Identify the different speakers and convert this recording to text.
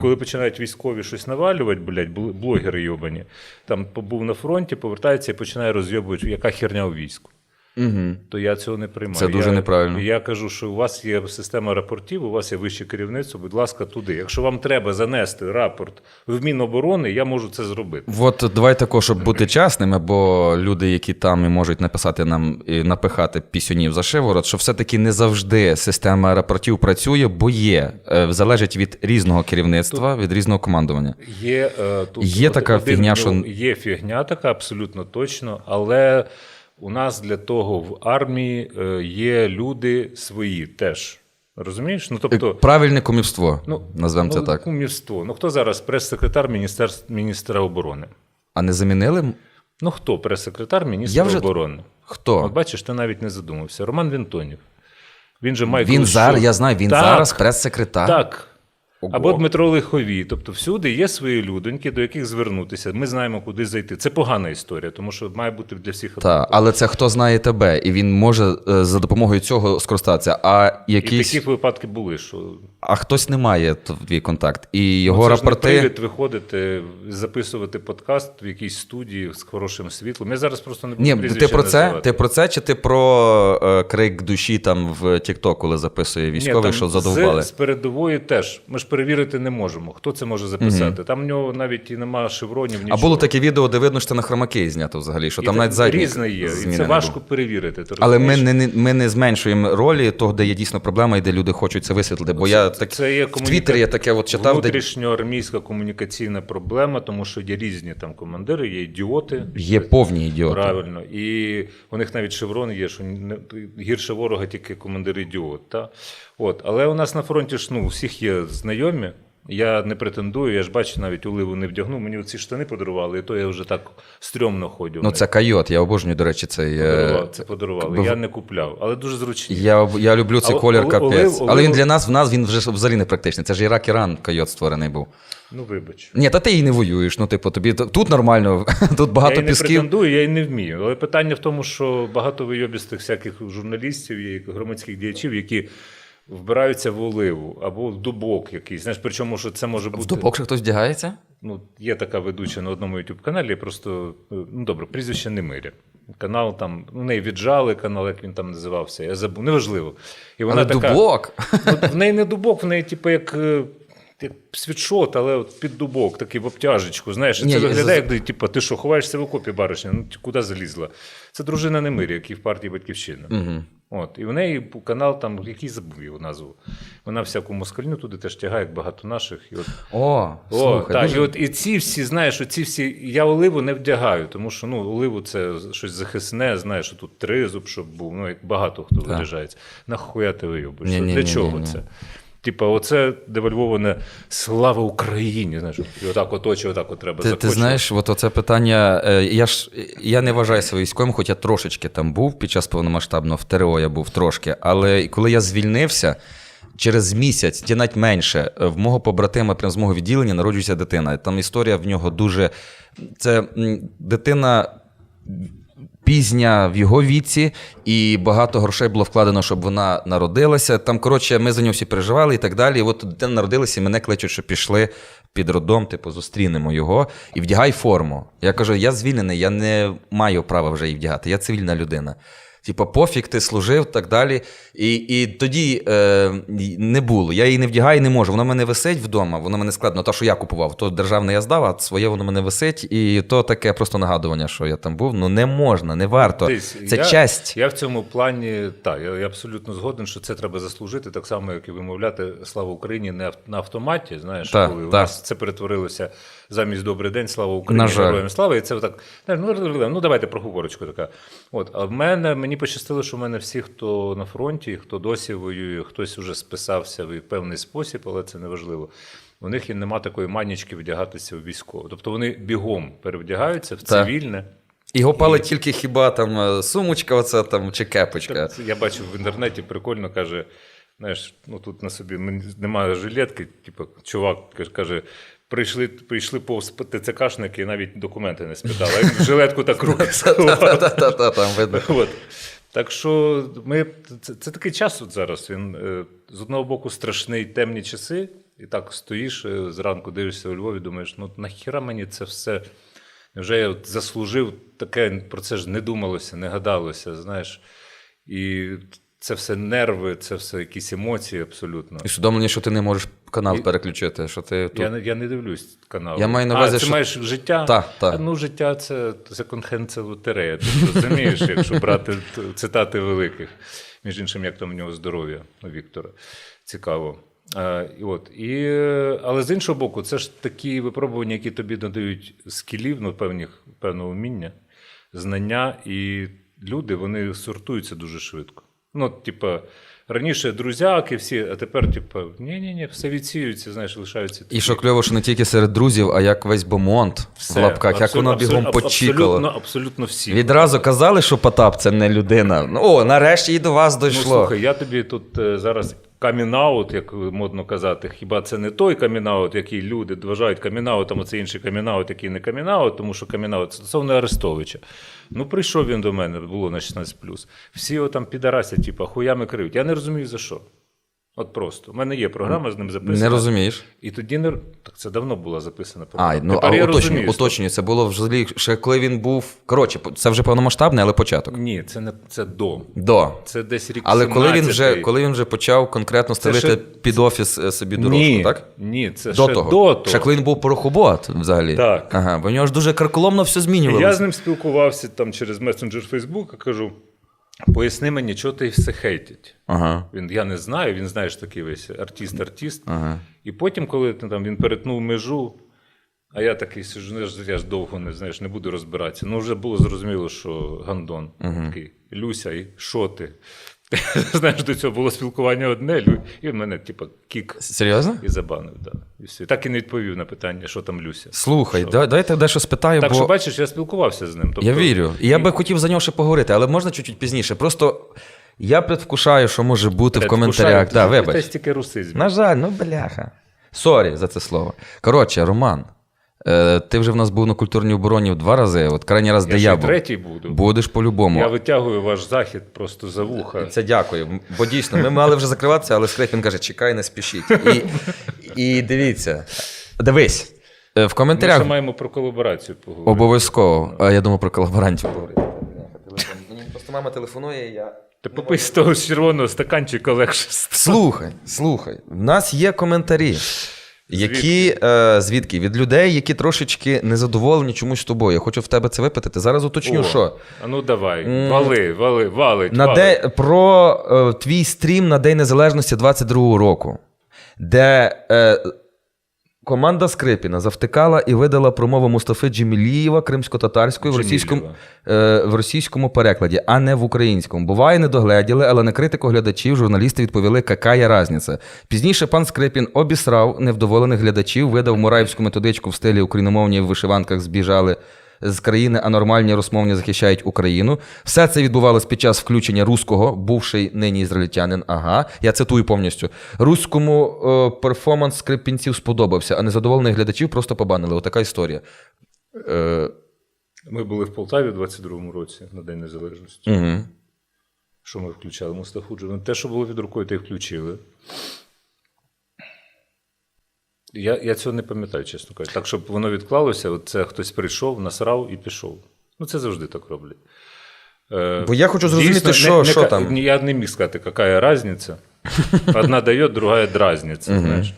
Speaker 1: Коли починають військові щось навалювати, блядь, бл- блогери йобані, там побув на фронті, повертається і починає розйобувати, яка херня у війську.
Speaker 2: Угу.
Speaker 1: То я цього не приймаю.
Speaker 2: Це дуже
Speaker 1: я,
Speaker 2: неправильно.
Speaker 1: Я кажу, що у вас є система рапортів, у вас є вище керівництво, будь ласка, туди. Якщо вам треба занести рапорт в Міноборони, я можу це зробити.
Speaker 2: От давай також, щоб бути чесними, бо люди, які там і можуть написати нам і напихати пісюнів за шиворот, що все-таки не завжди система рапортів працює, бо є, е, залежить від різного керівництва, від різного командування.
Speaker 1: Є, е, тут
Speaker 2: Є
Speaker 1: от
Speaker 2: така
Speaker 1: один,
Speaker 2: фігня,
Speaker 1: ну,
Speaker 2: що-
Speaker 1: є фігня така, абсолютно точно, але у нас для того в армії е, є люди свої теж. Розумієш? Ну, тобто,
Speaker 2: Правильне комівство,
Speaker 1: ну,
Speaker 2: назвемо це
Speaker 1: ну,
Speaker 2: так.
Speaker 1: Кумівство. Ну, хто зараз прес-секретар міністерств, міністра оборони?
Speaker 2: А не замінили?
Speaker 1: Ну, хто прес-секретар міністра
Speaker 2: вже-
Speaker 1: оборони?
Speaker 2: Хто?
Speaker 1: От бачиш, ти навіть не задумався. Роман Вінтонів. Він же Майкл
Speaker 2: Він зараз, я знаю, він
Speaker 1: Так,
Speaker 2: зараз прес-секретар.
Speaker 1: Так.
Speaker 2: Ого.
Speaker 1: Або Дмитро Лиховій. Тобто всюди є свої людоньки, до яких звернутися. Ми знаємо, куди зайти. Це погана історія, тому що має бути для всіх
Speaker 2: Так, але це хто знає тебе, і він може е, за допомогою цього скористатися. А
Speaker 1: І
Speaker 2: якісь,
Speaker 1: такі випадки були, що
Speaker 2: а хтось не має твій контакт, і його
Speaker 1: Ну, це ж не
Speaker 2: рапорти.
Speaker 1: привід виходити, записувати подкаст в якійсь студії з хорошим світлом. Я зараз просто не буду
Speaker 2: Ні, ти про це?
Speaker 1: називати.
Speaker 2: Ти про це, чи ти про е, крик душі там в TikTok, коли записує військовий,
Speaker 1: там
Speaker 2: що задовбали?
Speaker 1: З, з передової теж. Ми ж перевірити не можемо. Хто це може записати? Там в нього навіть і немає шевронів,
Speaker 2: А було таке відео, де видно, що це на хромаки знято взагалі, що
Speaker 1: І
Speaker 2: там навіть задній
Speaker 1: різне є. І це важко перевірити. Ти
Speaker 2: Але ми не, не, ми не зменшуємо ролі того, де є дійсно проблема і де люди хочуть це висвітлити. Бо я так
Speaker 1: це є
Speaker 2: в Твіттері я таке от читав, де
Speaker 1: внутрішньоармійська комунікаційна проблема, тому що є різні там командири, є ідіоти.
Speaker 2: є повні ідіоти.
Speaker 1: Правильно. І у них навіть шеврон є, що не, гірше ворога тільки командир ідіот. Та? От. Але у нас на фронті ж ну, у всіх є знайомі. Я не претендую, я ж бачу, навіть оливу не вдягнув. Мені ці штани подарували, і то я вже так стрьомно ходжу.
Speaker 2: Ну це кайот, я обожнюю, до речі, цей. е,
Speaker 1: подарував, це подарували.
Speaker 2: бо-
Speaker 1: Я не купляв, але дуже зручні.
Speaker 2: Я, я люблю цей
Speaker 1: А
Speaker 2: колір
Speaker 1: Олив-
Speaker 2: капець.
Speaker 1: Олив-
Speaker 2: Але він для нас, в нас він вже взагалі не практичний. Це ж Ірак Іран койот створений був.
Speaker 1: Ну, вибач.
Speaker 2: Ні, та ти і не воюєш. Ну, типу, тобі тут нормально, тут багато
Speaker 1: я і не претендую, я і не вмію. Але питання в тому, що багато вийобістих всяких журналістів і громадських діячів, які вбираються в оливу або в дубок якийсь. Знаєш, причому що це може бути.
Speaker 2: В добок ще хтось вдягається?
Speaker 1: Ну, є така ведуча на одному youtube каналі, просто е, ну добре, прізвище Немиря. Канал там, ну, в неї віджали канал, як він там називався. Я забув, неважливо. І вона
Speaker 2: Але
Speaker 1: така,
Speaker 2: дубок.
Speaker 1: Ну, в неї не дубок, в неї, типу, як. е, Як світшот, але от під дубок, такий в обтяжечку. Знаєш,
Speaker 2: Ні,
Speaker 1: це виглядає, як типу, ти що, ховаєшся в окопі, баришня? Ну ти куди залізла? Це дружина Немирі, який в партії Батьківщина.
Speaker 2: Угу.
Speaker 1: От, і в неї канал там, який забув його назву. Вона всяку москальню туди теж тягає, як багато наших. І от
Speaker 2: О,
Speaker 1: о,
Speaker 2: слухай,
Speaker 1: так,
Speaker 2: дуже-
Speaker 1: і от і ці всі, знаєш, оці всі. Я оливу не вдягаю, тому що ну, оливу це щось захисне, знаєш, що тут тризуб, щоб був. Ну, як багато хто виряджається. Нахуя ти вийобиш? Для чого це? Типа, оце девальвоване слава Україні. Знаєш, і отак от очі, отак от треба
Speaker 2: Ти, ти знаєш, от оце питання. е, Я ж я не вважаю себе військовим, хоча трошечки там був під час повномасштабного в ТРО я був трошки. Але коли я звільнився, через місяць, чи навіть менше, в мого побратима, прямо з мого відділення, народжується дитина. Там історія в нього дуже. Це дитина. Пізня в його віці, і багато грошей було вкладено, щоб вона народилася. Там, коротше, ми за нього всі переживали і так далі. І от дитина народилася, і мене кличуть, що пішли під родом, типу, зустрінемо його і вдягай форму. Я кажу: я звільнений, я не маю права вже її вдягати, я цивільна людина. Типа, пофіг, ти служив, так далі. І, і тоді е, не було. Я її не вдягаю і не можу. Воно в мене висить вдома, воно мене складно. То, що я купував, то державне я здав, а своє воно мене висить. І то таке просто нагадування, що я там був. Ну не можна, не варто.
Speaker 1: Дивись,
Speaker 2: Це
Speaker 1: я,
Speaker 2: честь.
Speaker 1: Я в цьому плані, так, я, я абсолютно згоден, що це треба заслужити, так само, як і вимовляти слава Україні не на автоматі. Знаєш,
Speaker 2: Так,
Speaker 1: коли у нас це перетворилося замість добрий день, слава Україні, героям слава. І це так, ну, ну давайте проговорочку така. От, а в мене мені пощастило, що в мене всі, хто на фронті, хто досі воює, хтось уже списався в певний спосіб, але це не важливо. У них і нема такої манічки вдягатися в військово. Тобто вони бігом перевдягаються в цивільне.
Speaker 2: Його палить тільки хіба там е, сумочка, оця там чи кепочка.
Speaker 1: Я бачив в інтернеті, прикольно каже: знаєш, ну тут на собі немає жилетки, типу, чувак каже. Прийшли, прийшли повз ТЦКшники і навіть документи не спитали. Жилетку так руки
Speaker 2: там видно.
Speaker 1: От. Так що ми, це, це такий час от зараз. Він е, з одного боку страшний темні часи, І так стоїш е, зранку, дивишся у Львові, думаєш, ну нахіра мені це все. Невже я от заслужив таке, про це ж не думалося, не гадалося, знаєш. І це все нерви, це все якісь емоції абсолютно.
Speaker 2: І усвідомлення, що ти не можеш канал
Speaker 1: І-
Speaker 2: переключити, що ти тут.
Speaker 1: Я, я не дивлюсь канал.
Speaker 2: Я маю на увазі,
Speaker 1: а, ти
Speaker 2: що-
Speaker 1: маєш життя?
Speaker 2: Та, та.
Speaker 1: Ну, життя це секонд-хенд, це лотерея. Ти розумієш, якщо брати цитати великих. Між іншим, як там у нього здоров'я у Віктора. Цікаво. А, і от, і, але з іншого боку, це ж такі випробування, які тобі надають скілів, ну, певних, певного вміння, знання, і люди вони сортуються дуже швидко. Ну, типа, раніше друзяки всі, а тепер, типа, ні-ні-ні, все відсіюється, знаєш, лишаються.
Speaker 2: І що кльово, що не тільки серед друзів, а як весь бомонд
Speaker 1: Все,
Speaker 2: в лапках, як
Speaker 1: абсолютно-
Speaker 2: воно бігом
Speaker 1: абсолютно-
Speaker 2: почікало.
Speaker 1: Абсолютно, абсолютно всі.
Speaker 2: Відразу казали, що Потап це не людина. Ну, о, нарешті і до вас
Speaker 1: Ну,
Speaker 2: дійшло.
Speaker 1: слухай, я тобі тут е, зараз камінаут, як модно казати. Хіба це не той камінаут, який люди вважають камінаутом, а це інший камінаут, який не камінаут, тому що камінаут стосовно Арестовича. Ну, прийшов він до мене, було на 16 Всі його там підарасять, типу, хуями криють. Я не розумію за що. От просто. У мене є програма з ним записана.
Speaker 2: Не розумієш?
Speaker 1: І тоді не так це давно була записана
Speaker 2: А,
Speaker 1: програма.
Speaker 2: ну,
Speaker 1: Тепер
Speaker 2: а
Speaker 1: я
Speaker 2: уточнюю,
Speaker 1: розумію.
Speaker 2: уточнюю, це було взагалі ще коли він був. Коротше, це вже повномасштабний, але початок.
Speaker 1: Ні, це не це до.
Speaker 2: До.
Speaker 1: Це десь рік.
Speaker 2: Але коли він вже коли він вже почав конкретно стелити
Speaker 1: ще-
Speaker 2: під офіс е, собі дорожку,
Speaker 1: ні,
Speaker 2: так?
Speaker 1: Ні, це
Speaker 2: До
Speaker 1: ще
Speaker 2: того.
Speaker 1: до того.
Speaker 2: Ще коли він був порохобот взагалі.
Speaker 1: Так.
Speaker 2: Ага, бо в нього ж дуже карколомно все змінювалося.
Speaker 1: я з ним спілкувався там через месенджер Фейсбука, кажу: поясни мені, чого ти все хейтять.
Speaker 2: Ага.
Speaker 1: Він, я не знаю, він знаєш такий весь артист-артист.
Speaker 2: Ага.
Speaker 1: І потім, коли там, він перетнув межу, а я такий сижу, я ж- довго не знаєш, не буду розбиратися. Ну, вже було зрозуміло, що Гандон такий, Люся, і що ти? Знаєш, до цього було спілкування одне, і він мене, типу, кік
Speaker 2: Серйозно?
Speaker 1: і забанив. Да. І все. Так і не відповів на питання, що там Люся.
Speaker 2: Слухай,
Speaker 1: Що?
Speaker 2: да- давайте дещо спитаю,
Speaker 1: Так
Speaker 2: бо
Speaker 1: що бачиш, я спілкувався з ним. Тобто,
Speaker 2: я вірю. І я би хотів за нього ще поговорити, але можна чуть-чуть пізніше. Просто я предвкушаю, що може бути в коментарях. Да,
Speaker 1: Це
Speaker 2: вибач.
Speaker 1: стільки русизм.
Speaker 2: На жаль, ну бляха. Сорі за це слово. Коротше, Роман, е, ти вже в нас був на культурній обороні в два рази. От крайній раз,
Speaker 1: Я
Speaker 2: де
Speaker 1: ще
Speaker 2: я був.
Speaker 1: третій буду.
Speaker 2: Будеш по-любому.
Speaker 1: Я витягую ваш захід просто за вуха.
Speaker 2: Це дякую. Бо дійсно, ми мали вже закриватися, але Скрипін каже: чекай, не спішіть. І, і дивіться, дивись. е, В
Speaker 1: Ми
Speaker 2: коментарях
Speaker 1: ще маємо про колаборацію поговорити.
Speaker 2: обов'язково. А я думав про колаборантів поговорити. Мені просто мама телефонує, я.
Speaker 1: Та попий з того червоного стаканчика легше.
Speaker 2: Слухай, слухай, в нас є коментарі. Які е, звідки? Від людей, які трошечки незадоволені чомусь тобою. Я хочу в тебе це випитати. Зараз уточню,
Speaker 1: О,
Speaker 2: що.
Speaker 1: А ну давай, вали, вали, валить.
Speaker 2: На
Speaker 1: вали.
Speaker 2: де, про е, твій стрім на День Незалежності 22-го року, де е, команда Скрипіна завтикала і видала промову Мустафи Джемілієва кримсько-татарською в російському, е, в російському перекладі, а не в українському. Буває, не догледіли, але на критику глядачів журналісти відповіли, яка є разниця. Пізніше пан Скрипін обісрав невдоволених глядачів, видав мураївську методичку в стилі україномовні в вишиванках збіжали з країни, а нормальні розмовні захищають Україну. Все це відбувалось під час включення руського, бувший нині ізраїльтянин. Ага, я цитую повністю. Руському е, перформанс скрипінців сподобався, а незадоволених глядачів просто побанили. Отака історія. Е,
Speaker 1: Ми були в Полтаві в 22-му році на День Незалежності.
Speaker 2: угу.
Speaker 1: Що ми включали? Мустафу. Те, що було під рукою, те й включили. Я, я цього не пам'ятаю, чесно кажучи. Так, щоб воно відклалося, от це хтось прийшов, насрав і пішов. Ну, це завжди так роблять. Е,
Speaker 2: Бо я хочу зрозуміти,
Speaker 1: дійсно,
Speaker 2: що-
Speaker 1: не- не
Speaker 2: що там.
Speaker 1: Я не міг сказати, яка різниця. Одна дає, друга дразниться. Знаєш.